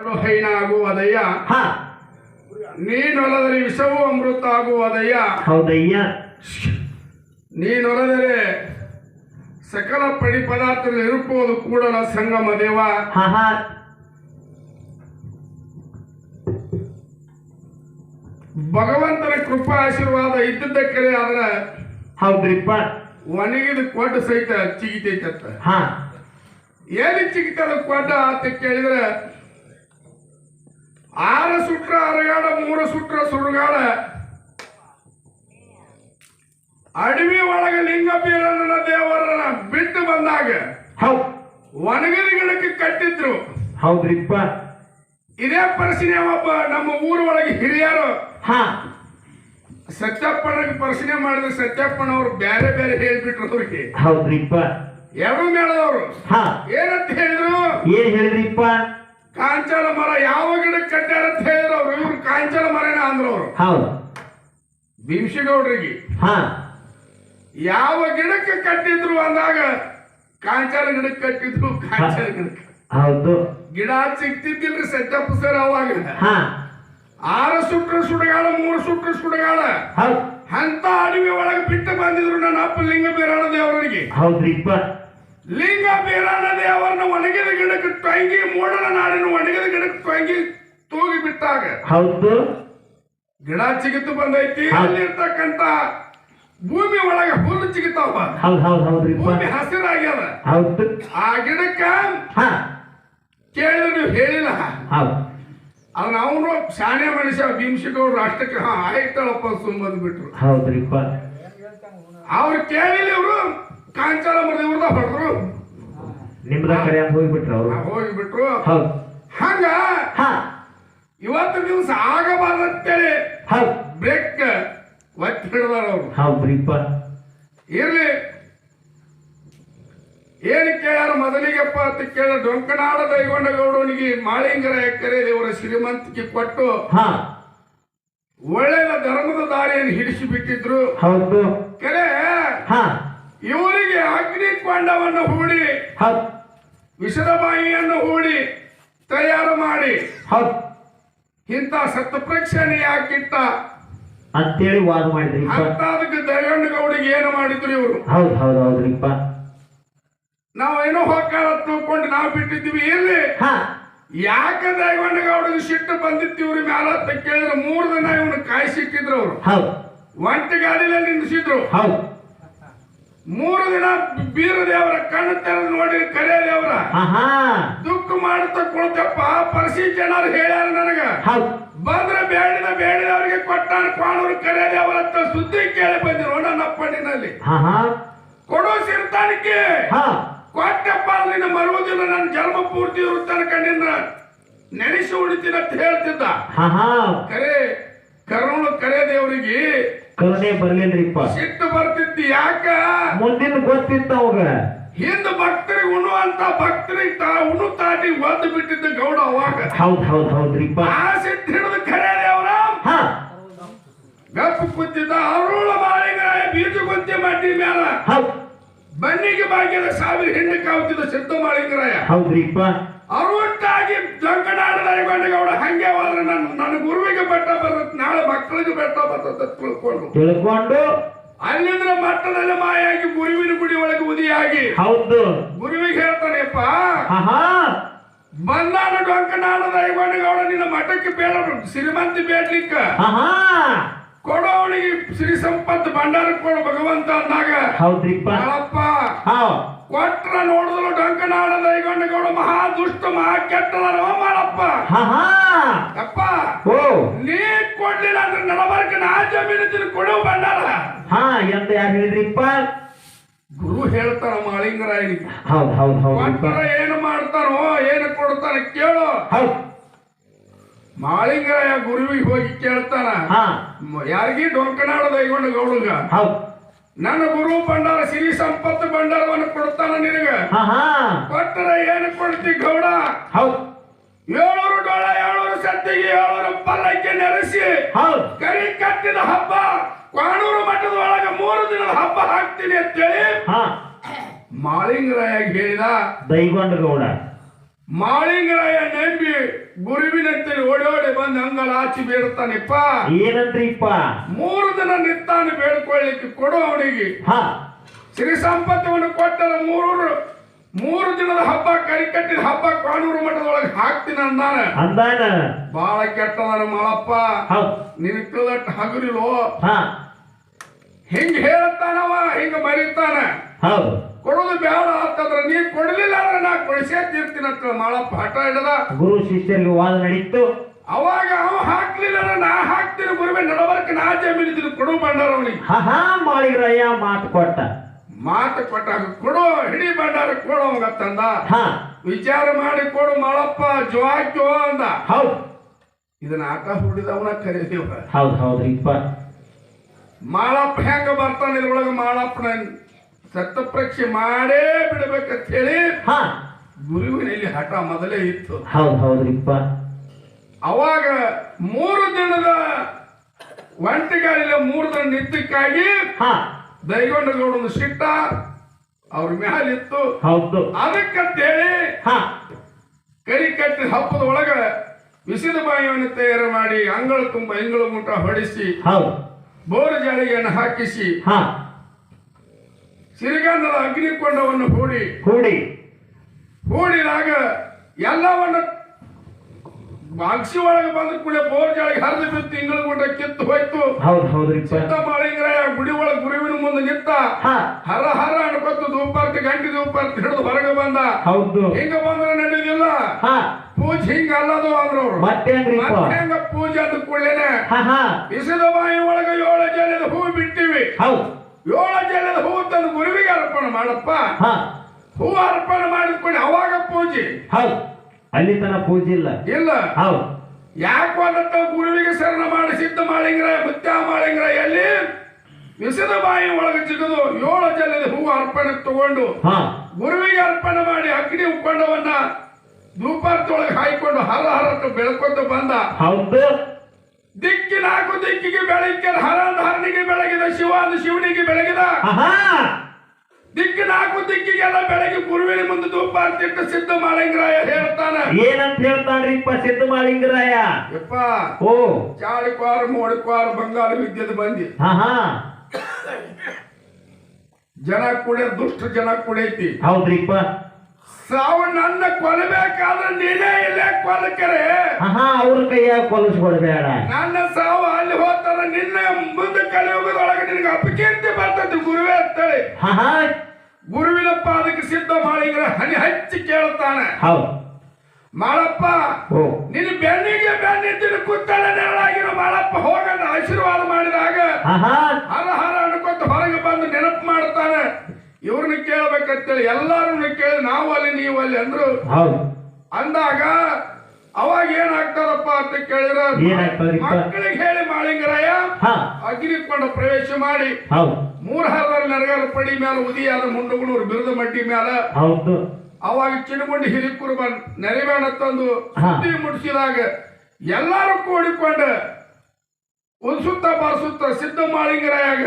ಹೈನ ಆಗುವುದಯ್ಯ ಹಾ. ನೀನೊಲದರೆ ವಿಷವೂ ಅಮೃತ ಆಗುವುದಯ್ಯ ಹೌದಯ್ಯ. ನೀನೊಲದರೆ ಸಕಲ ಪಡಿ ಪದಾರ್ಥ ಕೂಡಲ ಸಂಗಮ ದೇವ. ಭಗವಂತನ ಕೃಪಾ ಆಶೀರ್ವಾದ ಇದ್ದದ್ದಕ್ಕರೆ ಆದ್ರೆ ಹೌದ್ರಿಪ್ಪ ಒಣಗಿದ ಕೊಡ್ಡ ಸಹಿತ ಚಿಗಿತೈತತ್ತ ಹಾ. ಏನಿ ಚಿಗಿತದ ಕೊಡ್ಡ ಅಂತ ಕೇಳಿದ್ರೆ ಆರ ಸುಟ್ರ ಅರಗಾಡ ಮೂರ ಸುಟ್ರ ಸುಳ್ಗಾಡ ಅಡವಿ ಒಳಗೆ ಲಿಂಗ ಬೀರಣ್ಣನ ದೇವರನ್ನ ಬಿಟ್ಟು ಬಂದಾಗ ಹೌದು. ಒಣಗಿದ ಗಿಡಕ್ಕೆ ಕಟ್ಟಿದ್ರು. ಹೌದ್ರಿಪ್ಪ. ಇದೇ ಪರಿಶೀಲನೆ ಒಬ್ಬ ನಮ್ಮ ಊರ ಒಳಗೆ ಹಿರಿಯರು ಹಾ. ಸತ್ಯಪ್ಪನಿಗೆ ಪರಿಶೀಲನೆ ಸತ್ಯಪ್ಪನ ಅವರು ಬೇರೆ ಬೇರೆ ಹೇಳ್ಬಿಟ್ರು ಅವ್ರಿಗೆ. ಹೌದ್ರಿಪ್ಪ. ಎರಡು ಮೇಳದವರು ಹಾ. ಏನಂತ ಹೇಳಿದ್ರು? ಏನ್ ಹೇಳಿದ್ರಿಪ್ಪ? ಕಾಂಚನ ಮರ ಯಾವ ಗಿಡಕ್ಕೆ ಕಟ್ಟಾರ ಅಂತ ಹೇಳಿದ್ರು ಅವ್ರು. ಇವ್ರು ಕಾಂಚನ ಮರನ ಅಂದ್ರು ಅವರು. ಹೌದು. ಭೀಮಶಿಗೌಡ್ರಿಗೆ ಹಾ. ಯಾವ ಗಿಡಕ್ಕೆ ಕಟ್ಟಿದ್ರು ಅಂದಾಗ ಕಾಂಚನ ಗಿಡಕ್ಕೆ ಕಟ್ಟಿದ್ರು ಕಾಂಚನ ಗಿಡಕ್ಕೆ. ಹೌದು. ಗಿಡ ಸಿಗ್ತಿದ್ದಿಲ್ರಿ ಸತ್ಯಪ್ಪ ಸರ್ ಅವಾಗ. ಹಾ. ಆರು ಸುಟ್ರ ಸುಡಗಾಳ ಮೂರು ಸುಟ್ರ ಸುಡಗಾಳ. ಹೌದು. ಅಂತ ಅಡವಿ ಒಳಗೆ ಬಿಟ್ಟು ಬಂದಿದ್ರು ನನ್ನ ಅಪ್ಪ ಲಿಂಗ ಬೀರಣ ದೇವರಿಗೆ ಹೌದ್ರಿಪ್ಪ. ಲಿಂಗ ಬೀರಣ ದೇವರನ್ನ ಒಣಗಿದ ಗಿಡಕ್ಕೆ ಟೊಂಗಿ ಮೋಡನ ನಾಡಿನ ಒಣಗಿದ ಗಿಡಕ್ಕೆ ಟೊಂಗಿ ತೂಗಿ ಬಿಟ್ಟಾಗ. ಹೌದು. ಗಿಡ ಚಿಗಿತು ಬಂದೈತಿ. ಅಲ್ಲಿರ್ತಕ್ಕಂತ ಭೂಮಿ ಒಳಗೆ ಹುಲ್ಲು ಚಿಗಿತಾವ. ಭೂಮಿ ಹಸಿರಾಗ್ಯದ. ಹೌದು. ಆ ಗಿಡಕ್ಕ ಕೇಳಿದ್ರು ನೀವು ಹೇಳಿಲ್ಲ ಅದನ್ನ ಅವ್ನ ಶಾಣೆ ಮನುಷ್ಯ ಭೀಮಶಿಗೌಡ್ರು ರಾಷ್ಟ್ರಕ್ಕೆ ಹಾ ಆಯ್ತಾಳಪ್ಪ ಸುಮ್ ಬಂದ್ಬಿಟ್ರು ಹೌದ್ರಿಪ್ಪ. ಅವ್ರು ಕೇಳಿಲ್ಲ ಇವರು. ಕಾಂಚಾಲ ಮರದ ಇವ್ರದ ಹೊಡೆದ್ರು. ನಿಮ್ದ ಕಡೆ ಅಂತ ಹೋಗ್ಬಿಟ್ರ ಅವ್ರು. ಹೋಗಿಬಿಟ್ರು. ಹೌದ್. ಹಂಗ ಹಾ. ಇವತ್ತು ದಿವಸ ಆಗಬಾರ್ದಂತೇಳಿ ಹೌದ್. ಬ್ರೇಕ್ ಒತ್ತಿ ಹಿಡಿದಾರ ಅವ್ರು. ಹೌದ್ರಿಪ್ಪ ಇರ್ಲಿ. ಏನು ಕೇಳ್ಯಾರ ಮೊದಲಿಗೆಪ್ಪ ಅಂತ ಕೇಳ ಡೊಂಕನಾಡ ದೈಗೊಂಡ ಗೌಡನಿಗೆ ಮಾಳಿಂಗರ ಎಕ್ಕರೆ ಇವರ ಶ್ರೀಮಂತಿಕೆ ಕೊಟ್ಟು ಹಾ. ಒಳ್ಳೆಯ ಧರ್ಮದ ದಾರಿಯನ್ನು ಹಿಡಿಸಿ ಬಿಟ್ಟಿದ್ರು ಹೌದು. ಕರೆ. ಹಾ. ಇವರಿಗೆ ಅಗ್ನಿ ಕೊಂಡವನ್ನು ಹೂಡಿ ಹೌದ್ ವಿಷದ ಬಾಯಿಯನ್ನು ಹೂಡಿ ತಯಾರು ಮಾಡಿ. ಇಂತ ಇಂಥ ಪ್ರೇಕ್ಷಣೆ ಯಾಕಿಟ್ಟ ಅಂತೇಳಿ ವಾದ ಮಾಡಿದ್ರಿ ಅಂತಾದಕ್ಕೆ ದೈಗೊಂಡ ಗೌಡಿಗೆ ಏನು ಮಾಡಿದ್ರು ಇವರು? ಹೌದು ಹೌದು ಹೌದ್ರಿಪ್ಪ ನಾವೇನೋ ಹೋಗ್ಕಾರ ತಿಳ್ಕೊಂಡು ನಾವು ಬಿಟ್ಟಿದ್ವಿ ಇಲ್ಲಿ ಯಾಕೆ ಯಾಕ ದೈಗೊಂಡ ಗೌಡಿಗೆ ಸಿಟ್ಟು ಬಂದಿತ್ತು ಇವ್ರ ಮ್ಯಾಲ ಅಂತ ಕೇಳಿದ್ರೆ ಮೂರು ದಿನ ಇವನು ಕಾಯಿಸಿಟ್ಟಿದ್ರು ಅವರು. ಹೌದು. ಒಂಟಿ ಗಾಡಿಲೇ ನಿಲ್ಲಿಸಿದ್ರು ಹೌದ್. ಮೂರು ದಿನ ಬೀರ ದೇವರ ಕಣ್ಣು ತೆರ ನೋಡಿ ಕರೆ ದೇವರ ದುಃಖ ಮಾಡುತ್ತ ಕುಳಿತಪ್ಪ ಪರಿಸಿ ಜನರು ಹೇಳ್ಯಾರ ನನಗ. ಬಂದ್ರ ಬೇಡಿದ ಬೇಡಿದವರಿಗೆ ಕೊಟ್ಟಾನ ಕಾಣೂರು ಕರೆ ದೇವರ ಅಂತ ಸುದ್ದಿ ಕೇಳಿ ಬಂದಿರೋ ನನ್ನ ಹಾ ಕೊಡೋ ಸಿರ್ತಾನಕ್ಕೆ. ಕೊಟ್ಟಪ್ಪ ನಿನ್ನ ಮರುವುದಿಲ್ಲ ನನ್ನ ಜನ್ಮ ಪೂರ್ತಿ ಇರುತ್ತಾನ ಕಣ್ಣಿಂದ. ನೆನೆಸಿ ಉಳಿತೀನಿ ಅಂತ ಹೇಳ್ತಿದ್ದ. ಕರೆ ಕರುಣ ಕರೆ ದೇವರಿಗೆ ಕರುಣೆ ಬರ್ಲಿಲ್ರಿಪ್ಪ. ಸಿಟ್ಟು ಬರ್ತಿತ್ತು ಯಾಕ? ಮುಂದಿನ ಗೊತ್ತಿತ್ತ ಅವಾಗ. ಹಿಂದ ಭಕ್ತರಿಗೆ ಉಣ್ಣುವಂತ ಭಕ್ತರಿಗೆ ತಾ ಉಣ್ಣು ತಾಟಿ ಒದ್ದು ಬಿಟ್ಟಿದ್ದ ಗೌಡ ಅವಾಗ. ಹೌದ್ ಹೌದ್ ಹೌದ್ರಿಪ್ಪ. ಆ ಸಿಟ್ಟು ಹಿಡಿದು ಕರೆ ದೇವರ ಹಾ. ಗಪ್ಪು ಕುತ್ತಿದ್ದ ಅರುಳ ಮಾಳಿಗರಾಯ ಬೀಜ ಗುಂತಿ ಮಡ್ಡಿ ಮ್ಯಾಲ. ಬನ್ನಿಗೆ ಬಾಗಿದ ಸಾವಿರ ಹೆಣ್ಣು ಕಾವುತ್ತಿದ್ದ ಸಿದ್ಧ ಮಾಳಿಗರಾಯ ಹೌದ್ರಿಪ್ಪ. ಅರುವಟ್ಟಾಗಿ ಜಂಕನಾಡದ ಗೌಡ ಹಂಗೆ ಹೋದ್ರೆ ನಾನು ನನ್ನ ಗುರುವಿಗೆ ಬೆಟ್ಟ ಬರ್ತದೆ ನಾಳೆ ಮಕ್ಕಳಿಗೆ ಬೆಟ್ಟ ಬರ್ತದೆ ತಿಳ್ಕೊಂಡು. ತಿಳ್ಕೊಂಡು ಅಲ್ಲಿಂದ್ರ ಮಟ್ಟದಲ್ಲಿ ಮಾಯಾಗಿ ಗುರುವಿನ ಗುಡಿ ಒಳಗೆ ಉದಿಯಾಗಿ. ಹೌದು. ಗುರುವಿಗೆ ಹೇಳ್ತಾನೆಪ್ಪ ಬಂದಾನ ಡೊಂಕನಾಡದ ಗೌಡ ನಿನ್ನ ಮಠಕ್ಕೆ ಬೇಡ ಶ್ರೀಮಂತಿ ಬೇಡ್ಲಿಕ್ಕ. ಕೊಡೋ ಅವನಿಗೆ ಶ್ರೀ ಸಂಪತ್ತು ಭಂಡಾರ ಕೊಡು ಭಗವಂತ ಅಂದಾಗ ಹೌದ್ರಿಪ್ಪ. ಕೊಟ್ರ ನೋಡಿದ್ರು ಡೊಂಕನಾಡದ ಗೌಡ ಮಹಾ ದುಷ್ಟ ಮಹಾ ಕೆಟ್ಟದ ಮಾಡಪ್ಪ ಹಾ ಹಾ. ಅಪ್ಪ ನೀ ಕೊಡ್ಲಿಲ್ಲ ಅಂದ್ರೆ ನಡಬರ್ಕ ನಾ ಜಮೀನ ಕೊಡು ಬಂಡಾರ ಹಾ ಎಂತ ಯಾರು ಹೇಳಿದ್ರಿಪ್ಪ ಗುರು ಹೇಳ್ತಾರ ಮಾಳಿಂಗರಾಯನಿಗೆ ಹೌದು ಹೌದು ಏನು ಮಾಡ್ತಾರೋ ಏನು ಕೊಡ್ತಾರ ಕೇಳು. ಹೌದು. ಮಾಳಿಂಗರಾಯ ಗುರುವಿಗೆ ಹೋಗಿ ಕೇಳ್ತಾರ. ಯಾರಿಗಿ ಡೊಂಕನಾಡ ದೈಗೊಂಡ ಗೌಡಗ. ಹೌದ್. ನನ್ನ ಗುರು ಭಂಡಾರ ಸಿರಿ ಸಂಪತ್ತು ಭಂಡಾರವನ್ನು ಕೊಡ್ತಾನ ನಿನಗ. ಕೊಟ್ಟರೆ ಏನು ಕೊಡ್ತಿ ಗೌಡ? ಹೌದು. ಏಳೂರು ಡೋಳ ಏಳೂರು ಸತ್ತಿಗೆ ಏಳೂರು ಪಲ್ಲಕ್ಕೆ ನೆರೆಸಿ ಹೌದ್. ಕರಿ ಕಟ್ಟಿದ ಹಬ್ಬ ಕಾಣೂರು ಮಠದ ಒಳಗೆ ಮೂರು ದಿನದ ಹಬ್ಬ ಹಾಕ್ತೀನಿ ಅಂತೇಳಿ ಹಾ. ಮಾಳಿಂಗರಾಯ ಹೇಳಿದ. ದೈಗೊಂಡ ಗೌಡ. ಮಾಳಿಂಗರಾಯ ನಂಬಿ ಗುರುವಿನಂತೆ ಓಡಿ ಓಡಿ ಬಂದು ಅಂಗಲ ಆಚಿ ಬೇಡ್ತಾನಿಪ್ಪ ಏನಂದ್ರಿಪ್ಪ? ಮೂರು ದಿನ ನಿತ್ತಾನು ಬೇಡ್ಕೊಳ್ಳಿಕ್ಕೆ ಕೊಡು ಅವನಿಗೆ. ಹಾ. ಸಿರಿ ಸಂಪತ್ತವನ್ನು ಕೊಟ್ಟರ ಮೂರು ಮೂರು ದಿನದ ಹಬ್ಬ ಕರಿ ಕಟ್ಟಿದ ಹಬ್ಬ ಕಾನೂರು ಮಠದೊಳಗೆ ಹಾಕ್ತೀನಿ ಅಂದಾನ. ಅಂದಾನ? ಬಾಳ ಕೆಟ್ಟದನ ಮಳಪ್ಪ. ನಿನ್ ತಿಳಿದಟ್ಟು ಹಗುರಿಲೋ. ಹಾ. ಹಿಂಗ್ ಹೇಳ್ತಾನವ ಹಿಂಗ ಮರಿತಾನ. ಹೌದು. ಕೊಡೋದು ಬೇಡ ಅಂತಂದ್ರೆ ನೀ ಕೊಡ್ಲಿಲ್ಲ ಅಂದ್ರೆ ನಾ ಕೊಡಿಸೇ ತೀರ್ತೀನಿ ಅಂತ ಮಾಳಪ್ಪ ಹಠ ಹಿಡದ ಗುರು ಶಿಷ್ಯರಿಗೆ ವಾದ ನಡೀತು. ಅವಾಗ ಅವ ಹಾಕ್ಲಿಲ್ಲ ಅಂದ್ರೆ ನಾ ಹಾಕ್ತೀನಿ ಗುರುವೆ ನಡವರ್ಕ ನಾ ಜಮೀನಿದ್ದೀನಿ ಕೊಡು ಬಂಡಾರ ಅವನಿಗೆ. ಹಾ ಮಾಳಿಗ್ರಯ್ಯ ಮಾತು ಕೊಟ್ಟ. ಮಾತು ಕೊಟ್ಟಾಗ ಕೊಡು ಹಿಡಿ ಬಂಡಾರ ಕೊಡು ಅವಂಗ ತಂದ. ಹಾ. ವಿಚಾರ ಮಾಡಿ ಕೊಡು ಮಾಳಪ್ಪ ಜೋಕ್ಯೋ ಅಂದ. ಹೌದು. ಇದನ್ನ ಆಟ ಹುಡಿದವನ ಕರೀತೀವ ಹೌದು ಇಪ್ಪ ಮಾಳಪ್ಪ ಹೆಂಗ ಬರ್ತಾನೆ ಇದ್ರೊಳಗ ಮಾಳಪ್ಪನ ಸತ್ತ ಪರೀಕ್ಷೆ ಮಾಡೇ ಬಿಡಬೇಕಂತ ಹೇಳಿ ಹಾ. ಗುರುವಿನಲ್ಲಿ ಹಠ ಮೊದಲೇ ಇತ್ತು. ಹೌದ್ ಹೌದ್ರಿಪ್ಪ. ಅವಾಗ ಮೂರು ದಿನದ ಒಂಟಿಗಾಲಿಲ್ಲ ಮೂರು ದಿನ ನಿದ್ದಕ್ಕಾಗಿ ಹಾ. ದೈಗೊಂಡಗೌಡನ ಸಿಟ್ಟ ಅವ್ರ ಮ್ಯಾಲಿತ್ತು ಹೌದು. ಅದಕ್ಕಂತೇಳಿ ಹಾ. ಕರಿ ಕಟ್ಟಿ ಹಬ್ಬದ ಒಳಗ ವಿಸಿದ ಬಾಯಿಯನ್ನು ತಯಾರು ಮಾಡಿ ಅಂಗಳ ತುಂಬ ಇಂಗಳ ಮುಟ್ಟ ಹೊಡಿಸಿ ಹೌದು. ಬೋರು ಜಾಳಿಗೆಯನ್ನು ಹಾಕಿಸಿ ಹಾ. ಸಿರಿಗಂಧದ ಅಗ್ನಿಕೊಂಡವನ್ನು ಹೂಡಿ ಹೂಡಿ. ಹೂಡಿದಾಗ ಎಲ್ಲವನ್ನು ಅಗ್ಸಿ ಒಳಗೆ ಬಂದ ಕೂಡ ಬೋರ್ ಜಾಳಿಗೆ ಹರಿದು ಬಿತ್ತು ತಿಂಗಳ ಗುಂಟ ಕಿತ್ತು ಹೋಯ್ತು. ಸಿದ್ಧ ಮಾಳಿಂಗರಾಯ ಗುಡಿ ಒಳಗೆ ಗುರುವಿನ ಮುಂದೆ ನಿಂತ ಹಾ. ಹರ ಹರ ಅನ್ಕೊತ್ತು ದೂಪಾರ್ತಿ ಗಂಟಿ ದೂಪಾರ್ತಿ ಹಿಡಿದು ಹೊರಗೆ ಬಂದ. ಹೌದು. ಹಿಂಗ ಬಂದ್ರೆ ನಡೆಯುದಿಲ್ಲ. ಹಾ. ಪೂಜೆ ಹಿಂಗ ಅಲ್ಲದು ಅಂದ್ರು ಹೆಂಗ ಪೂಜೆ ಅಂದ ಕೂಡಲೇನೆ ಬಿಸಿದ ಬಾಯಿ ಒಳಗೆ ಏಳು ಜನ ಹೂ ಬಿಟ್ಟಿವಿ. ಹೌದ್. ಏಳು ಜಲದ ಹೂ ತಂದು ಗುರುವಿಗೆ ಅರ್ಪಣೆ ಮಾಡಪ್ಪ. ಹಾ. ಹೂ ಅರ್ಪಣೆ ಮಾಡಿದ್ಕೊಂಡು ಅವಾಗ ಪೂಜೆ. ಹೌದು. ಅಲ್ಲಿ ತನ ಪೂಜೆ ಇಲ್ಲ. ಇಲ್ಲ. ಹೌದು. ಯಾಕೋದಂತ ಗುರುವಿಗೆ ಶರಣ ಮಾಡಿ ಸಿದ್ಧ ಮಾಡಿಂಗ್ರ ಮುತ್ಯ ಮಾಡಿಂಗ್ರ ಎಲ್ಲಿ? ವಿಸದ ಬಾಯಿ ಒಳಗೆ ಸಿಗದು ಏಳು ಜಲದ ಹೂ ಅರ್ಪಣೆ ತಗೊಂಡು ಹಾ. ಗುರುವಿಗೆ ಅರ್ಪಣೆ ಮಾಡಿ ಅಗ್ನಿ ಉಕ್ಕೊಂಡವನ್ನ ಧೂಪಾರ್ತಿ ಹಾಯ್ಕೊಂಡು ಹರ ಹರ ಬೆಳ್ಕೊಂಡು ಬಂದ. ಹೌದು. ದಿಕ್ಕಿ ನಾಲ್ಕು ದಿಕ್ಕಿಗೆ ಬೆಳಗ್ಗೆ ಹರಾಂದ ಹರನಿಗೆ ಬೆಳಗಿದ ಶಿವನ ಶಿವನಿಗೆ ಬೆಳಗಿದ. ಆಹಾ! ದಿಕ್ಕಿ ನಾಲ್ಕು ದಿಕ್ಕಿಗೆಲ್ಲ ಬೆಳಗ್ಗೆ ಗುರುವಿನ ಮುಂದೆ ಧೂಪ ಇಟ್ಟು ಸಿದ್ಧ ಮಾಳಿಂಗರಾಯ ಹೇಳ್ತಾನ. ಏನಂತ ಹೇಳ್ತಾನ್ರಿಪ್ಪ ಸಿದ್ಧ ಮಾಳಿಂಗರಾಯ? ಯಪ್ಪ ಓ. ಚಾಳಿಕ್ವಾರ ಮೋಡಿಕ್ವಾರ ಬಂಗಾಳ ವಿದ್ಯದ ಬಂದಿ. ಜನ ಕುಡಿಯ ದುಷ್ಟ ಜನ ಕುಡಿಯೈತಿ ಹೌದ್ರಿಪ್ಪ ಸಾವು ನನ್ನ ಕೊಲ್ಲಬೇಕಾದ್ರೆ ನೀನೇ ಇಲ್ಲೇ ಕೊಲ್ಲಕರೆ. ಅವ್ರ ಕೈಯಾಗ ಕೊಲಿಸ್ಕೊಡ್ಬೇಡ ನನ್ನ ಸಾವು ಅಲ್ಲಿ ಹೋಗ್ತಾರ ನಿನ್ನ ಮುಂದೆ ಕಲಿಯುಗದೊಳಗೆ ನಿನಗೆ ಅಪಕೀರ್ತಿ ಬರ್ತದೆ ಗುರುವೇ ಅಂತೇಳಿ. ಗುರುವಿನ ಪಾದಕ್ಕೆ ಸಿದ್ಧ ಮಾಡಿದ್ರೆ ಹನಿ ಹಚ್ಚಿ ಕೇಳ್ತಾನೆ. ಹೌದು. ಮಾಳಪ್ಪ ನಿನ್ನ ಬೆನ್ನಿಗೆ ಬೆನ್ನಿದ್ದಿನ ಕುತ್ತಲ ನೆರಳಾಗಿರೋ ಮಾಳಪ್ಪ ಹೋಗನ್ನ ಆಶೀರ್ವಾದ ಮಾಡಿದಾಗ ಹರ ಹರ ಅನ್ಕೊತ ಹೊರಗೆ ಬಂದು ನೆನಪು ಮಾಡ್ತಾನೆ ಇವ್ರನ್ನ ಕೇಳ್ಬೇಕಂತೇಳಿ ಎಲ್ಲಾರನ್ನ ಕೇಳಿ ನಾವು ಅಲ್ಲಿ ನೀವು ಅಲ್ಲಿ ಅಂದ್ರು. ಅಂದಾಗ ಅವಾಗ ಏನಾಗ್ತಾರಪ್ಪ ಅಂತ ಕೇಳಿದ್ರ? ಮಕ್ಕಳಿಗೆ ಹೇಳಿ ಮಾಳಿಂಗರಾಯ ಅಗ್ನಿಕೊಂಡ ಪ್ರವೇಶ ಮಾಡಿ. ಮೂರ್ ಹರದರ ನೆರಗಾಲ ಪಡಿ ಮೇಲೆ ಉದಿಯಾದ ಮುಂಡಗುಣೂರು ಬಿರುದ ಮಡ್ಡಿ ಮೇಲೆ ಅವಾಗ ಚಿಣಗುಂಡಿ ಹಿರಿಕುರು ಬಂದ್ ನೆರೆಬೇಡ ತಂದು. ಸುದ್ದಿ ಮುಡಿಸಿದಾಗ ಎಲ್ಲಾರು ಕೂಡಿಕೊಂಡು ಸುತ್ತ ಬರ್ಸುತ್ತ ಸಿದ್ಧ ಮಾಳಿಂಗರಾಯಾಗ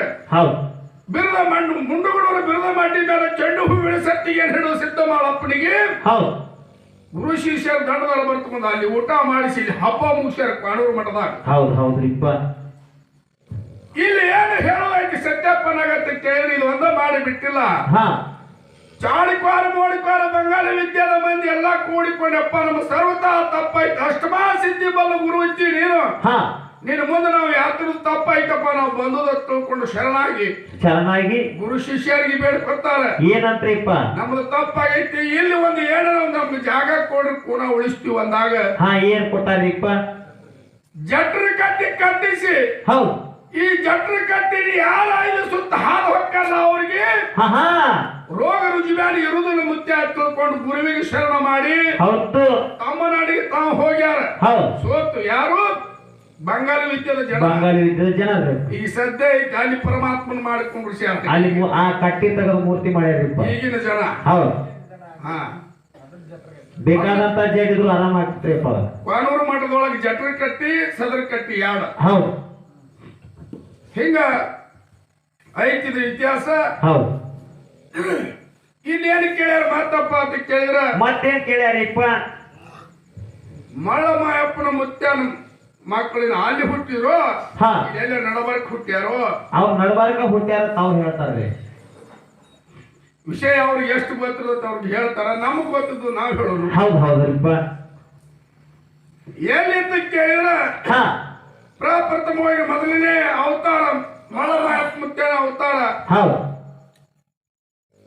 ಬಿರುದ ಮಣ್ಣು ಮುಂಡುಗಳವರು ಬಿರದ ಮಾಡಿ ಮೇಲೆ ಚೆಂಡು ಹೂವಿನ ಸತ್ತಿಗೆ ಹಿಡಿದು ಸಿದ್ಧ ಮಾಡಪ್ಪನಿಗೆ ಹೌದು. ಗುರು ಶಿಷ್ಯರ ದಂಡದಲ್ಲಿ ಬರ್ತಕೊಂಡ ಅಲ್ಲಿ ಊಟ ಮಾಡಿಸಿ ಹಬ್ಬ ಮುಗಿಸ್ಯಾರ ಕಾಣೂರು ಮಠದಾಗ. ಹೌದು ಇಪ್ಪ. ಇಲ್ಲಿ ಏನು ಹೇಳೋದೈತಿ ಸತ್ಯಪ್ಪನಾಗತ್ತೆ ಕೇಳಿ ಇದು ಒಂದ ಮಾಡಿ ಬಿಟ್ಟಿಲ್ಲ. ಹಾ. ಚಾಳಿಕ್ವಾರ ಮೋಡಿಕ್ವಾರ ಬಂಗಾಳಿ ವಿದ್ಯಾದ ಮಂದಿ ಎಲ್ಲ ಕೂಡಿಕೊಂಡಪ್ಪ ನಮ್ಮ ಸರ್ವತಾ ತಪ್ಪಾಯ್ತು. ಅಷ್ಟಮಾ ಸಿದ್ಧಿ ಬಲ್ಲ ಗುರು ಇದ್ದಿ ನೀನು. ಹಾ. ನಿನ್ನ ಮುಂದೆ ನಾವು ಯಾತ್ರ ತಪ್ಪಾಯ್ತಪ್ಪ ನಾವು ಬಂದದ ತಿಳ್ಕೊಂಡು ಶರಣಾಗಿ. ಶರಣಾಗಿ ಗುರು ಶಿಷ್ಯರಿಗೆ ಬೇಡ್ಕೊತಾರೆ ಏನಂತ್ರಿಪ್ಪ? ನಮ್ದು ತಪ್ಪಾಗೈತಿ ಇಲ್ಲಿ ಒಂದು ಏನಾರ ಒಂದು ನಮ್ಗೆ ಜಾಗ ಕೊಡ್ರಿ ಕೂಡ ಉಳಿಸ್ತೀವಿ ಅಂದಾಗ. ಹಾ ಏನ್ ಕೊಟ್ಟಾರಿಪ್ಪ ಜಟ್ರ ಕಟ್ಟಿ ಕಟ್ಟಿಸಿ. ಹೌದು. ಈ ಜಟ್ರ ಕಟ್ಟಿ ಯಾರ ಇಲ್ಲಿ ಸುತ್ತ ಹಾಲು ಹೊಕ್ಕಲ್ಲ ಅವ್ರಿಗೆ? ಹಾ ಹಾ. ರೋಗ ಇರುವುದನ್ನು ಇರುವುದಿಲ್ಲ ಮುತ್ಯ ತಿಳ್ಕೊಂಡು ಗುರುವಿಗೆ ಶರಣ ಮಾಡಿ. ಹೌದು. ತಮ್ಮ ನಾಡಿಗೆ ತಾವು ಹೋಗ್ಯಾರ. ಹೌದ್. ಸೋತು ಯಾರು? ಬಂಗಾಳಿ ವಿದ್ಯದ ಜನ. ಬಂಗಾಲಿ ಜನರು ಈ ಸದ್ಯ ಐತಿ ಅಲ್ಲಿ ಪರಮಾತ್ಮನ ಮಾಡಿಕೊಂಡು ಅಲ್ಲಿ ಆ ಕಟ್ಟಿ ತೆಗೆದು ಮೂರ್ತಿ ಮಾಡ್ಯಾರಿಪ್ಪ. ಈಗಿನ ಜನ. ಹೌದು. ಹಾ. ಬೇಕಾದಂತ ಜಡಿದ್ರು ಆರಾಮ ಆಗ್ತೈಪ್ಪ. ಕಾನೂರು ಮಠದೊಳಗೆ ಜಟ್ರ ಕಟ್ಟಿ ಸದರ ಕಟ್ಟಿ ಯಾಡ. ಹೌದು. ಹಿಂಗ ಐತಿದ ಇತಿಹಾಸ. ಹೌದು. ಇನ್ನೇನು ಕೇಳ್ಯಾರ ಮತ್ತಪ್ಪ ಅಂತ ಕೇಳಿದ್ರ? ಮತ್ತೇನ್ ಕೇಳ್ಯಾರಿಪ್ಪ? ಮಳ್ಳ ಮಾಯಪ್ಪನ ಮುತ್ಯನ ಮಕ್ಕಳಿನ ಅಲ್ಲಿ ಹುಟ್ಟಿದ್ರು ಹಾ. ಎಲ್ಲ ನಡಬರ್ಕ್ ಹುಟ್ಟ್ಯಾರೋ? ಅವ್ರು ನಡಬಾರಕ ಹುಟ್ಟ್ಯಾರ ತಾವ್ ಹೇಳ್ತಾರ್ರಿ ವಿಷಯ ಅವ್ರಿಗೆ ಎಷ್ಟು ಗೊತ್ತಿರುತ್ತೆ ಅವ್ರಿಗೆ ಹೇಳ್ತಾರ ನಮಗ್ ಗೊತ್ತದ್ದು ನಾವ್ ಹೇಳೋದು. ಹೌದು ಹೌದ್ರಿಪ್ಪ ಎಲ್ಲಿ ಅಂತ ಕೇಳಿದ್ರ? ಹಾ. ಪ್ರಪ್ರಥಮವಾಗಿ ಮೊದಲನೇ ಅವತಾರ ಮಾಯಪ್ಪ ಅವತಾರ. ಹೌದು.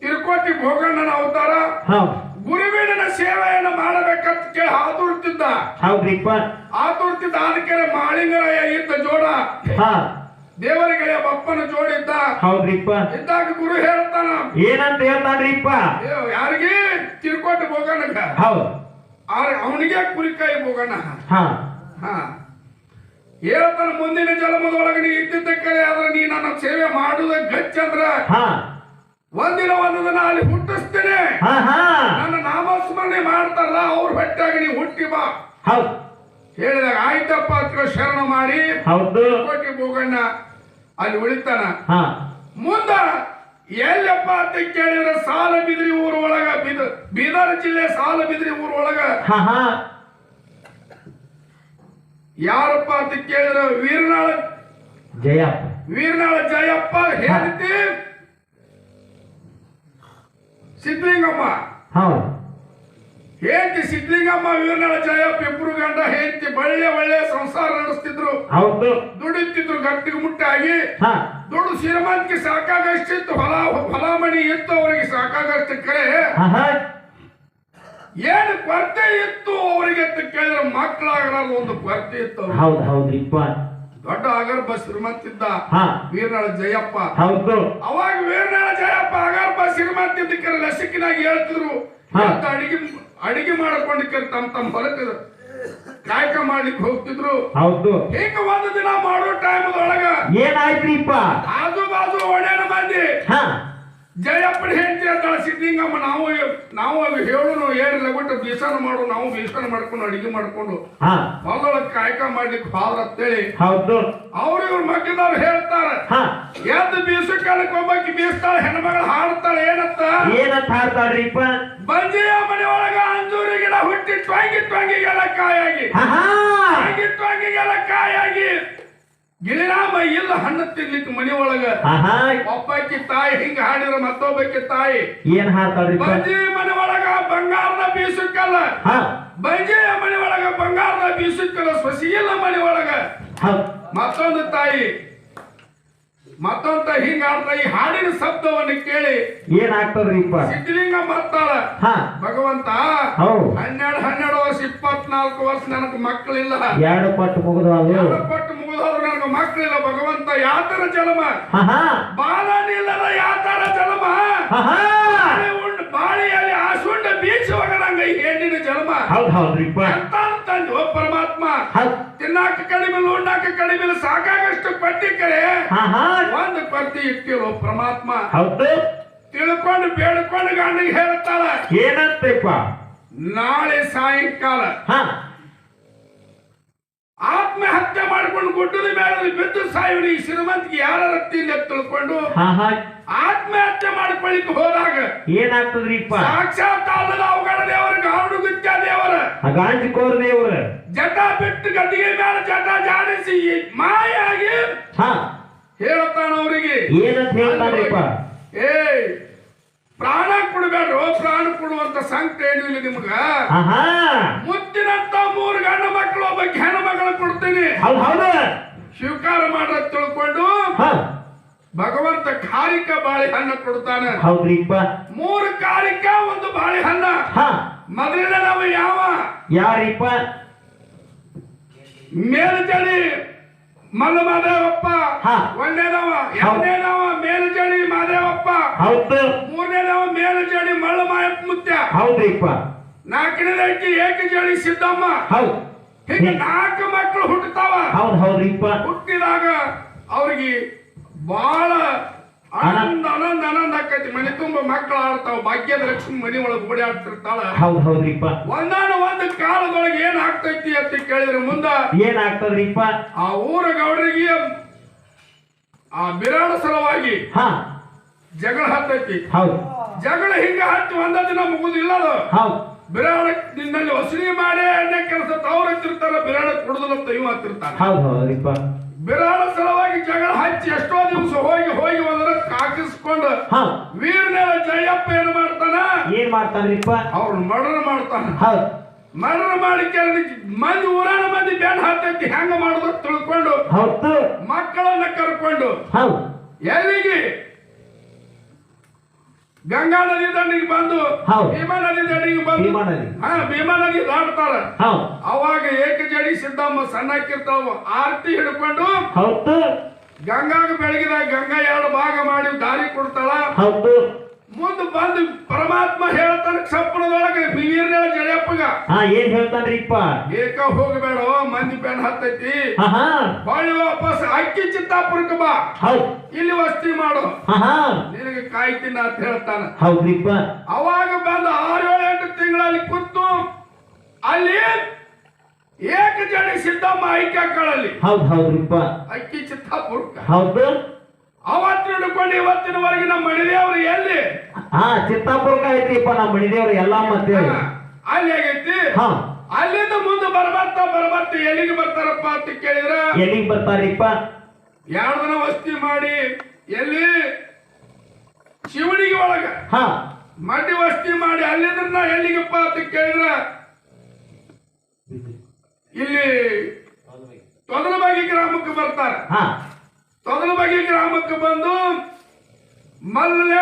ತಿರುಕೋಟಿ ಭೋಗಣ್ಣನ ಅವತಾರ. ಹೌದ್. ಗುರುವಿನ ಸೇವೆಯನ್ನು ಮಾಡಬೇಕಂತ ಕೇಳಿ ಹಾತುರ್ತಿದ್ದ ಹೌದ್ರಿಪ್ಪ ಆತುರ್ತಿದ್ದ ಅದಕ್ಕೆ ಮಾಳಿಂಗರಾಯ ಇದ್ದ ಜೋಡ. ಹಾ. ಬಪ್ಪನ ಜೋಡಿದ್ದ ಹೌದ್ರಿಪ್ಪ ಇದ್ದಾಗ ಗುರು ಹೇಳ್ತಾನ. ಏನಂತ ಹೇಳ್ತಾನ್ರಿಪ್ಪ ಯಾರಿಗೆ? ತಿರ್ಕೋಟಿ ಹೌದು. ಆದ್ರೆ ಅವನಿಗೆ ಕುರಿಕಾಯಿ ಹೋಗೋಣ ಹಾ. ಹಾ. ಹೇಳ್ತಾನ ಮುಂದಿನ ಜನ್ಮದೊಳಗೆ ನೀ ಇದ್ದಿದ್ದಕ್ಕೆ ಆದ್ರೆ ನೀ ನನ್ನ ಸೇವೆ ಮಾಡುದ ಗಚ್ಚಂದ್ರ. ಹಾ. ಒಂದಿನ ಒಂದು ದಿನ ಅಲ್ಲಿ ಹುಟ್ಟಿಸ್ತೇನೆ. ನನ್ನ ನಾಮಸ್ಮರಣೆ ಮಾಡ್ತಾರಲ್ಲ ಅವ್ರ ಬೆಟ್ಟಾಗಿ ನೀ ಹುಟ್ಟಿ ಬಾ. ಹೌದು. ಹೇಳಿದಾಗ ಆಯ್ತಪ್ಪ ಹತ್ರ ಶರಣ ಮಾಡಿ. ಹೌದು. ಕೋಟಿ ಭೂಗಣ್ಣ ಅಲ್ಲಿ ಉಳಿತಾನ. ಹಾ. ಮುಂದ ಎಲ್ಲಪ್ಪ ಅಂತ ಕೇಳಿದ್ರೆ ಸಾಲ ಬಿದ್ರಿ ಊರ ಒಳಗ ಬಿದ ಬೀದರ್ ಜಿಲ್ಲೆ ಸಾಲ ಬಿದ್ರಿ ಊರ ಒಳಗ. ಯಾರಪ್ಪ ಅಂತ ಕೇಳಿದ್ರೆ ವೀರನಾಳ ಜಯಪ್ಪ. ವೀರನಾಳ ಜಯಪ್ಪ ಹೇಳ್ತಿ ಸಿದ್ಲಿಂಗಮ್ಮ ಹೌದು. ಹೇಳ್ತಿ ಸಿದ್ಲಿಂಗಮ್ಮ ವೀರನಾಳ ಜಯಪ್ಪ ಇಬ್ರು ಗಂಡ ಹೆಂಡತಿ ಒಳ್ಳೆ ಒಳ್ಳೆ ಸಂಸಾರ ನಡೆಸ್ತಿದ್ರು. ಹೌದು. ದುಡಿತಿದ್ರು ಗಟ್ಟಿಗೆ ಮುಟ್ಟಾಗಿ. ದುಡ್ಡು ಶ್ರೀಮಂತಿಗೆ ಸಾಕಾಗಷ್ಟಿತ್ತು. ಹೊಲ ಹೊಲ ಮಣಿ ಇತ್ತು ಅವರಿಗೆ ಸಾಕಾಗಷ್ಟು ಕರೆ. ಏನು ಕೊರತೆ ಇತ್ತು ಅವರಿಗೆ ಕೇಳಿದ್ರೆ ಮಕ್ಕಳಾಗಲಾರ್ದು ಒಂದು ಕೊರತೆ ಇತ್ತು ಹೌದು ಹೌದು ಹೌದ್ರಿಪ್ಪ ದೊಡ್ಡ ಅಗರ್ಭ ಶ್ರೀಮಂತಿದ್ದ ಇದ್ದ ವೀರನಾಳ ಜಯಪ್ಪ. ಹೌದು. ಅವಾಗ ವೀರನಾಳ ಜಯಪ್ಪ ಅಗರ್ಭ ಶ್ರೀಮಂತಿದ್ದಕ್ಕೆ ಲಸಿಕಿನಾಗ ಹೇಳ್ತಿದ್ರು. ಅಡಿಗೆ ಅಡಿಗೆ ಮಾಡ್ಕೊಂಡಿಕ್ಕೆ ತಮ್ಮ ತಮ್ಮ ಹೊಲಕ್ಕೆ ಕಾಯಕ ಮಾಡ್ಲಿಕ್ಕೆ ಹೋಗ್ತಿದ್ರು. ಹೌದು. ಈಗ ಒಂದು ದಿನ ಮಾಡೋ ಟೈಮ್ ಒಳಗ ಏನಾಯ್ತ್ರಿಪ್ಪ? ಆಜು ಬಾಜು ಮಂದಿ ಹಾ. ಜಯಪ್ಪನ ಹೆಂಡತಿ ಅಂತಾಳ ಸಿದ್ಲಿಂಗಮ್ಮ ನಾವು ನಾವು ಅದು ಹೇಳುನು ಏನ್ ಲಗಟ್ಟು ಬೀಸನ ಮಾಡು ನಾವು ಬೀಸನ ಮಾಡ್ಕೊಂಡು ಅಡಿಗೆ ಮಾಡ್ಕೊಂಡು ಹೊಲದೊಳಗೆ ಕಾಯಕ ಮಾಡ್ಲಿಕ್ಕೆ ಅಂತ ಅಂತೇಳಿ ಹೌದು. ಅವ್ರು ಇವ್ರ ಹೇಳ್ತಾರ ಹಾ. ಎದ್ದು ಬೀಸು ಕಾಲಕ್ಕೆ ಒಬ್ಬಾಕಿ ಬೀಸ್ತಾಳ ಹೆಣ್ಮಗಳು ಹಾಡ್ತಾಳೆ ಏನಂತ? ಏನಂತ ಹಾಡ್ತಾಳ್ರಿಪ್ಪ? ಬಂಜಿಯ ಮನೆ ಒಳಗ ಅಂಜೂರಿ ಗಿಡ ಹುಟ್ಟಿ ಟ್ವಾಂಗಿ ಟ್ವಾಂಗಿಗೆಲ್ಲ ಕಾಯಾಗಿ. ಟ್ವಾಂಗಿ ಟ್ವಾಂಗಿಗೆಲ್ಲ ಕಾಯಾಗಿ. ಗಿಳಿರಾಮ ಇಲ್ಲ ಹಣ್ಣು ತಿನ್ಲಿಕ್ಕೆ ಮನಿ ಒಳಗ. ಒಬ್ಬಾಕಿ ತಾಯಿ ಹಿಂಗ ಹಾಡಿದ್ರ ಮತ್ತೊಬ್ಬಾಕಿ ತಾಯಿ. ಏನ್ ಹಾಡ್ತಾಳ್ರಿ ಬಂಜಿ ಮನೆ ಒಳಗ ಬಂಗಾರದ ಬೀಸುಕ್ಕಲ್ಲ ಬಜಿ ಮನೆ ಒಳಗ ಬಂಗಾರದ ಬೀಸುಕ್ಕಲ್ಲ ಇಲ್ಲ ಮನೆ ಒಳಗ. ಮತ್ತೊಂದು ತಾಯಿ ಮತ್ತೊಂದ ತಾಯಿ ಹಿಂಗ ಆಡ್ತಾ ಈ ಹಾಡಿನ ಶಬ್ದವನ್ನು ಕೇಳಿ. ಏನ್ ಹಾಕ್ತಾರ ಸಿದ್ಧಲಿಂಗ ಬರ್ತಾಳ ಹಾ. ಭಗವಂತ ಹನ್ನೆರಡು ಹನ್ನೆರಡು ವರ್ಷ ಇಪ್ಪತ್ನಾಲ್ಕು ವರ್ಷ ನನಗೆ ಮಕ್ಕಳಿಲ್ಲ. ಎರಡು ಪಟ್ಟು ಮುಗಿದ್ರು ಎರಡು ಪಟ್ಟು ಮಕ್ಕಳಿಲ್ಲ ಭಗವಂತ ಯಾತರ ಜನ್ಮ ಬಾಲನಿಲ್ಲದ ಯಾತರ ಜನ್ಮ ಬಾಳಿಯಲ್ಲಿ ಆಸುಂಡ ಬೀಚ್ ಈ ಹೆಣ್ಣಿನ ಜನ್ಮ ಅಂತ ತಂದು ಪರಮಾತ್ಮ? ತಿನ್ನಾಕ ಕಡಿಮೆ ಉಣ್ಣಾಕ ಕಡಿಮೆ ಸಾಕಾಗಷ್ಟು ಪಟ್ಟಿ ಕರೆ. ಒಂದು ಪಟ್ಟಿ ಇಟ್ಟಿರೋ ಪರಮಾತ್ಮ. ತಿಳ್ಕೊಂಡು ಬೇಡ್ಕೊಂಡು ಗಂಡಿಗೆ ಹೇಳ್ತಾಳ. ಏನಂತಪ್ಪ? ನಾಳೆ ಸಾಯಂಕಾಲ ಹಾ. ಆತ್ಮಹತ್ಯೆ ಮಾಡ್ಕೊಂಡು ಗುಡ್ಡದ ಮೇಲೆ ಬಿದ್ದು ಸಾಯುವ ಈ ಶ್ರೀಮಂತಿಗೆ ಯಾರ ರಕ್ತಿಯಿಂದ ತಿಳ್ಕೊಂಡು ಹಾ ಹಾ. ಆತ್ಮಹತ್ಯೆ ಮಾಡ್ಕೊಳ್ಳಿಕ್ಕೆ ಹೋದಾಗ ಏನಾಗ್ತದ್ರಿಪ್ಪ? ಸಾಕ್ಷಾತ್ ಅಲ್ಲದ ಅವಗಡ ದೇವರ ಗಾಡು ಗುಚ್ಚ ದೇವರ. ಗಾಂಜಿಕೋರ್ ದೇವರ. ಜಟ ಬಿಟ್ಟು ಗದ್ದಿಗೆ ಮೇಲೆ ಜಟ ಜಾಡಿಸಿ ಮಾಯಾಗಿ ಹಾ. ಹೇಳ್ತಾನ ಅವರಿಗೆ ಏನಂತ ಹೇಳ್ತಾನ್ರಿಪ್ಪ? ಏ ಪ್ರಾಣ ಕೊಡಬೇಡ್ರು ಪ್ರಾಣ ಕೊಡುವಂತ ಸಂಕಟ ಏನು ಇಲ್ಲ ನಿಮ್ಗ? ಮುತ್ತಿನಂತ ಮೂರು ಗಂಡ ಮಕ್ಕಳು ಒಬ್ಬ ಹೆಣ್ಣು ಮಗಳು ಕೊಡ್ತೀನಿ. ಸ್ವೀಕಾರ ಮಾಡ್ರ ತಿಳ್ಕೊಂಡು ಭಗವಂತ ಕಾರಿಕ ಬಾಳೆಹಣ್ಣ ಕೊಡ್ತಾನೆ. ಮೂರು ಕಾರಿಕ ಒಂದು ಬಾಳೆಹಣ್ಣ ಮೊದಲಿನ ನಾವು ಯಾವ? ಯಾರಿಪ್ಪ ಮೇಲ್ಜಳಿ ಮಲ್ಲ ಮಾದೇವಪ್ಪ ಹಾ. ಒಂದನೇದವ ಎರಡನೇದವ ಮೇಲ್ಜಳಿ ಮಾದೇವಪ್ಪ. ಹೌದು. ಮೂರನೇದವ ಮೇಲ್ಜಳಿ ಮಳ್ಳ ಮಾಯಪ್ಪ ಮುತ್ಯ ಹೌದ್ರಿಪ್ಪ. ನಾಲ್ಕನೇದಕ್ಕೆ ಏಕ ಜಳಿ ಸಿದ್ದಮ್ಮ. ಹೌದು. ಹೀಗೆ ನಾಲ್ಕು ಮಕ್ಕಳು ಹುಟ್ಟುತ್ತಾವ. ಹೌದು ಹೌದ್ರಿಪ್ಪ. ಹುಟ್ಟಿದಾಗ ಅವ್ರಿಗೆ ಬಹಳ ಆನಂದ ಆನಂದ ಆನಂದ ಆಕೈತಿ. ಮನೆ ತುಂಬ ಮಕ್ಕಳು ಆಡ್ತಾವ. ಭಾಗ್ಯದ ಲಕ್ಷ್ಮಿ ಮನೆ ಒಳಗೆ ಓಡಾಡ್ತಿರ್ತಾಳ. ಹೌದು ಹೌದ್ರಿಪ್ಪ. ಒಂದಾನ ಒಂದು ಕಾಲದೊಳಗೆ ಏನ್ ಆಗ್ತೈತಿ ಅಂತ ಕೇಳಿದ್ರೆ ಮುಂದ ಏನಾಗ್ತದ್ರಿಪ್ಪ ಆ ಊರ ಗೌಡರಿಗೆ ಆ ಬಿರಾಡ ಸಲುವಾಗಿ ಹಾ. ಜಗಳ ಹತ್ತೈತಿ. ಹೌದು. ಜಗಳ ಹಿಂಗ ಹತ್ತಿ ಒಂದ ದಿನ ಮುಗುದಿಲ್ಲ ಅದು. ಹೌದು. ಬಿರಾಡ ನಿನ್ನಲ್ಲಿ ವಸೂಲಿ ಮಾಡಿ ಎಣ್ಣೆ ಕೆಲಸ ತವ್ರ ಹತ್ತಿರ್ತಾರ ಬಿರಾಡ ಕುಡುದಲ್ಲ ಇವ್ ಹತ್ತಿರ್ತಾರ ಹೌದು ಹೌದ್ರಿಪ್ಪ. ಬಿರಾಡ ಸಲುವಾಗಿ ಜಗಳ ಹಚ್ಚಿ ಎಷ್ಟೋ ದಿವಸ ಹೋಗಿ ಹೋಗಿ ಒಂದರ ಕಾಕಿಸ್ಕೊಂಡು ಹಾ. ವೀರನೇ ಜಯಪ್ಪ ಏನ್ ಮಾಡ್ತಾನ? ಏನ್ ಮಾಡ್ತಾನ್ರಿಪ್ಪ? ಅವ್ರನ್ನ ಮರ್ಡರ್ ಮಾಡ್ತಾನ. ಹೌದು. ಮಾಡಿ ಕೆರೆ ಮಂದಿ ಊರಾಣ ಮಂದಿ ಬೆನ್ ಹತ್ತೈತಿ ಹೆಂಗ ಮಾಡೋದು ತಿಳ್ಕೊಂಡು ಹೌದು. ಮಕ್ಕಳನ್ನ ಕರ್ಕೊಂಡು ಹೌದು. ಎಲ್ಲಿಗೆ? ಗಂಗಾ ನದಿ ದಂಡಿಗೆ ಬಂದು. ಭೀಮಾ ನದಿ ದಂಡಿಗೆ ಬಂದು ಭೀಮಾ ನದಿ. ಹಾ ಭೀಮಾ ನದಿ ದಾಟ್ತಾರ ಅವಾಗ ಏಕಜಡಿ ಸಿದ್ದಮ್ಮ ಸಣ್ಣಕ್ಕಿರ್ತಾವ ಆರತಿ ಹಿಡ್ಕೊಂಡು ಹೌದು. ಗಂಗಾಗ ಬೆಳಗಿದಾಗ ಗಂಗಾ ಎರಡು ಭಾಗ ಮಾಡಿ ದಾರಿ ಕೊಡ್ತಾಳ. ಮುಂದೆ ಬಂದು ಪರಮಾತ್ಮ ಹೇಳ್ತಾನ ಸಪ್ಪನದೊಳಗೆ ವೀರ್ನ ಜಡಪ್ಪಗ ಹಾ ಏನ್ ಹೇಳ್ತಾನ್ರಿಪ್ಪ ಏಕ ಹೋಗಬೇಡ ಮಂದಿ ಬೆನ್ ಹತ್ತೈತಿ. ಹೊಳ್ಳಿ ವಾಪಸ್ ಅಕ್ಕಿ ಚಿತ್ತಾಪುರಕ್ಕೆ ಬಾ. ಹೌದು. ಇಲ್ಲಿ ವಸ್ತಿ ಮಾಡು. ನಿನಗೆ ಕಾಯ್ತೀನಿ ಅಂತ ಹೇಳ್ತಾನ. ಹೌದ್ರಿಪ್ಪ. ಅವಾಗ ಬಂದು ಆರು ಏಳು ಎಂಟು ತಿಂಗಳಲ್ಲಿ ಕೂತು ಅಲ್ಲಿ ಏಕ ಜನ ಸಿದ್ದಮ್ಮ ಐಕ್ಯ ಹಾಕಳಲ್ಲಿ ಹೌದು ಹೌದ್ರಿಪ್ಪ. ಅಕ್ಕಿ ಚಿತ್ತಾಪುರಕ್ಕೆ. ಹೌದು. ಅವತ್ತು ಹಿಡ್ಕೊಂಡು ಇವತ್ತಿನವರೆಗೆ ನಮ್ಮ ಮಣಿದೇವ್ರು ಎಲ್ಲಿ? ಹಾ ಚಿತ್ತಾಪುರಕ ಐತ್ರಿಪ್ಪ ನಮ್ಮ ಮಣಿದೇವ್ರು ಎಲ್ಲಾ ಮತ್ತೆ ಅಲ್ಲಿ ಆಗೈತಿ ಹಾ. ಅಲ್ಲಿಂದ ಮುಂದೆ ಬರಬರ್ತಾ ಬರ್ಬರ್ತ ಎಲ್ಲಿಗೆ ಬರ್ತಾರಪ್ಪ ಅಂತ ಕೇಳಿದ್ರ? ಎಲ್ಲಿಗೆ ಬರ್ತಾರಿಪ್ಪ ಎರಡು ದಿನ ವಸ್ತಿ ಮಾಡಿ ಎಲ್ಲಿ? ಶಿವಣಿಗೆ ಒಳಗ. ಹಾ. ಮಡ್ಡಿ ವಸ್ತಿ ಮಾಡಿ ಅಲ್ಲಿಂದ ಎಲ್ಲಿಗಪ್ಪ ಅಂತ ಕೇಳಿದ್ರ ಇಲ್ಲಿ ತೊದಲಬಾಗಿ ಗ್ರಾಮಕ್ಕೆ ಬರ್ತಾರ. ಹಾ. ತೊದಲಬಾಗಿ ಗ್ರಾಮಕ್ಕೆ ಬಂದು ಮಲ್ಲ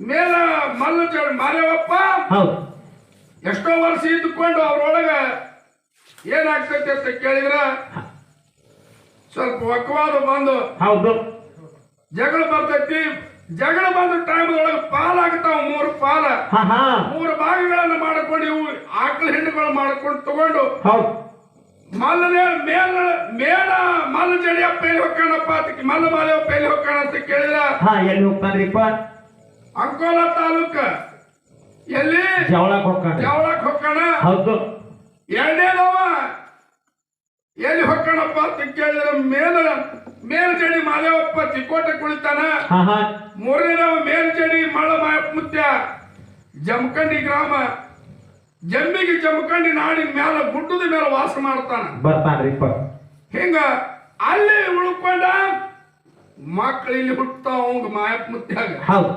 ಮೇಲ ಮಲ್ಲ ಮಾರ್ಯವಪ್ಪ. ಎಷ್ಟೋ ವರ್ಷ ಇದ್ದುಕೊಂಡು ಅವ್ರೊಳಗ ಏನಾಗ್ತೈತೆ ಅಂತ ಕೇಳಿದ್ರ ಸ್ವಲ್ಪ ಒಕ್ಕವಾದ ಬಂದು ಹೌದು. ಜಗಳ ಬರ್ತೈತಿ. ಜಗಳ ಬಂದ ಟೈಮ್ ಒಳಗೆ ಪಾಲಾಗ್ತಾವ ಮೂರು ಪಾಲ. ಮೂರು ಭಾಗಗಳನ್ನ ಮಾಡ್ಕೊಂಡು ಇವು ಆಕಳ ಹಿಂಡುಗಳು ಮಾಡ್ಕೊಂಡು ತಗೊಂಡು ಹೌದು. ಮಲ್ಲನೇ ಮೇಲ ಮೇಲ ಮಲ್ಲ ಜಡಿಯ ಪೇಲಿ ಹೋಗ್ಕಣಪ್ಪ ಅಂತ ಮಲ್ಲ ಮಾಲೆ ಪೇಲಿ ಹೋಗ್ಕಣ ಅಂತ ಕೇಳಿದ್ರ? ಹಾ ಎಲ್ಲಿ ಹೋಗ್ತಾನ್ರಿಪ್ಪ? ಅಂಕೋಲ ತಾಲೂಕ. ಎಲ್ಲಿ? ಜವಳಕ್ ಹೋಗ್ತಾನ್ರಿ ಜವಳಕ್ ಹೋಗ್ಕಣ? ಹೌದು. ಎರಡೇನವ ಎಲ್ಲಿ ಹೊಕ್ಕಣಪ್ಪ ಅಂತ ಕೇಳಿದ್ರೆ? ಮೇಲ ಮೇಲ್ಜಡಿ ಮಾದೇವಪ್ಪ ತಿಕೋಟ ಕುಳಿತಾನ. ಮೂರನೇದವ ಮೇಲ್ಜಡಿ ಮಳ ಮುತ್ಯ. ಜಮಖಂಡಿ ಗ್ರಾಮ. ಜಮ್ಮಿಗೆ ಜಮಖಂಡಿ ನಾಡಿನ ಮೇಲೆ ಗುಡ್ಡದ ಮೇಲೆ ವಾಸ ಮಾಡ್ತಾನ. ಬರ್ತಾನ್ರಿಪ್ಪ ಹಿಂಗ ಅಲ್ಲಿ ಉಳ್ಕೊಂಡ ಮಕ್ಕಳು ಇಲ್ಲಿ ಹುಟ್ತಾವ ಅವಂಗ ಮಾಯಕ್ ಮುತ್ಯಾಗ. ಹೌದು.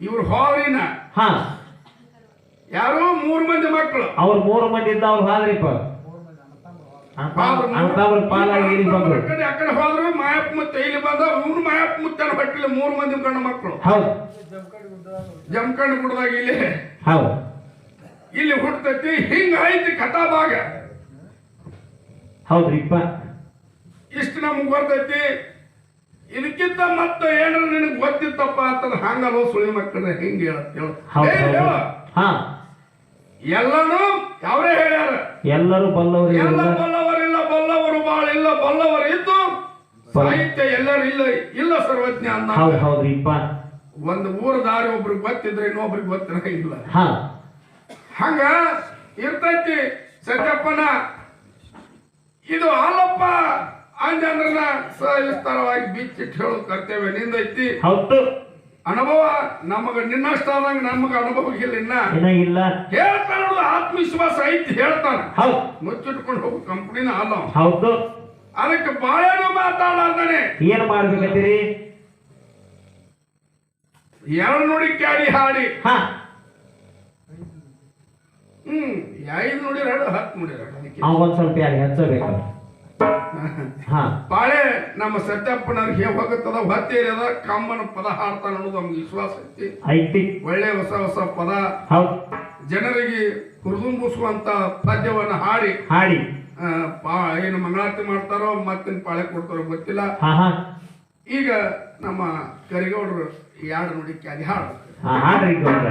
ಇವ್ರು ಹೋರಿನ ಹಾ. ಯಾರು ಮೂರು ಮಂದಿ ಮಕ್ಕಳು ಅವ್ರ ಮೂರು ಮಂದಿ ಇದ್ದವ್ರು ಹಾದ್ರಿಪ್ಪ ಅಂತಾವ್ರ ಪಾಲಾಗಿ ಇಲ್ಲಿ ಬಂದ್ರು. ಕಡೆ ಆ ಕಡೆ ಹೋದ್ರು ಮಾಯಪ್ಪ ಮುತ್ತ. ಇಲ್ಲಿ ಬಂದ ಇವನು ಮಾಯಪ್ಪ ಮುತ್ತನ ಹೊಟ್ಟಿಲ್ಲ ಮೂರು ಮಂದಿ ಗಂಡು ಮಕ್ಕಳು ಹೌದು. ಜಮಖಂಡ್ ಗುಡ್ದಾಗ ಇಲ್ಲಿ. ಹೌದು. ಇಲ್ಲಿ ಹುಟ್ಟತೈತಿ ಹಿಂಗ ಐತಿ ಕಥಾಭಾಗ ಹೌದ್ರಿಪ್ಪ. ಇಷ್ಟು ನಮ್ಗೆ ಗೊತ್ತೈತಿ. ಇದಕ್ಕಿಂತ ಮತ್ತೆ ಏನಾರ ನಿನಗೆ ಗೊತ್ತಿತ್ತಪ್ಪ ಅಂತಂದ್ರೆ ಹಂಗಲ್ಲ ಸುಳಿ ಮಕ್ಕಳ ಹಿಂಗ ಹೇಳ. ಎಲ್ಲನೂ ಅವರೇ ಹೇಳ್ಯಾರ. ಎಲ್ಲರೂ ಬಲ್ಲವರು ಎಲ್ಲ ಬಲ್ಲವರಿಲ್ಲ ಬಲ್ಲವರು ಬಾಳ ಇಲ್ಲ ಬಲ್ಲವರು ಇದ್ದು ಸಾಹಿತ್ಯ ಎಲ್ಲರೂ ಇಲ್ಲ ಇಲ್ಲ ಸರ್ವಜ್ಞ ಹೌದ್ರಿಪ್ಪ. ಒಂದು ಊರ ದಾರಿ ಒಬ್ರಿಗೆ ಗೊತ್ತಿದ್ರೆ ಇನ್ನೊಬ್ರಿಗೆ ಗೊತ್ತಿರ ಇಲ್ಲ. ಹಾ. ಹಂಗ ಇರ್ತೈತಿ ಸಂಜಪ್ಪನ ಇದು ಹಾಲಪ್ಪ ಅಂದ್ರನ ಸವಿಸ್ತಾರವಾಗಿ ಬಿಚ್ಚಿಟ್ಟು ಹೇಳೋ ಕರ್ತವ್ಯ ನಿಂದೈತಿ. ಹೌದು. ಅನುಭವ ನಮಗ ನಿನ್ನಷ್ಟಾದಂಗ ನಮಗ ಅನುಭವ ಇಲ್ಲ ಇನ್ನ. ಇಲ್ಲ. ಹೇಳ್ತಾನ ಆತ್ಮವಿಶ್ವಾಸ ಐತಿ ಹೇಳ್ತಾನ. ಹೌದು. ಮುಚ್ಚಿಟ್ಕೊಂಡು ಹೋಗು ಕಂಪ್ನಿನ ಅಲ್ಲ. ಹೌದು. ಅದಕ್ಕೆ ಬಾಳೇನು ಮಾತಾಡತಾನೆ ಏನ್ ಮಾಡ್ಬೇಕಂತೀರಿ? ಎರಡು ನೋಡಿ ಕ್ಯಾಡಿ ಹಾಡಿ. ಹಾ. ಹ್ಮ್. ಐದು ನುಡಿ ಎರಡು ಹತ್ತು ನುಡಿ ಎರಡು ಅದಕ್ಕೆ. ಅವ್ ಒಂದ್ ಸ್ವಲ್ಪ ಯಾರು ಹೆಚ್ಚಬೇಕು ಹಾ. ಬಾಳೆ ನಮ್ಮ ಸತ್ಯಪ್ಪನವ್ರಿಗೆ ಹೋಗುತ್ತದ ಹೊತ್ತೇರಿಯದ ಕಮ್ಮನ ಪದ ಹಾಡ್ತಾನ ಅನ್ನೋದು ನಮ್ಗೆ ವಿಶ್ವಾಸ ಐತಿ. ಐತಿ. ಒಳ್ಳೆ ಹೊಸ ಹೊಸ ಪದ. ಹೌದು. ಜನರಿಗೆ ಹುರಿದುಂಬಿಸುವಂತ ಪದ್ಯವನ್ನ ಹಾಡಿ. ಹಾಡಿ. ಆ, ಪಾ- ಏನು ಮಂಗಳಾರತಿ ಮಾಡ್ತಾರೋ ಮತ್ತಿನ ಪಾಳೆ ಕೊಡ್ತಾರೋ ಗೊತ್ತಿಲ್ಲ. ಹಾ ಹಾ. ಈಗ ನಮ್ಮ ಕರಿಗೌಡರು ಎರಡು ನೋಡಿ ಕ್ಯಾದಿ ಹಾಡು. ಹಾ ಹಾಡ್ರಿ ಗೌಡ್ರ.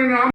ನೀನ್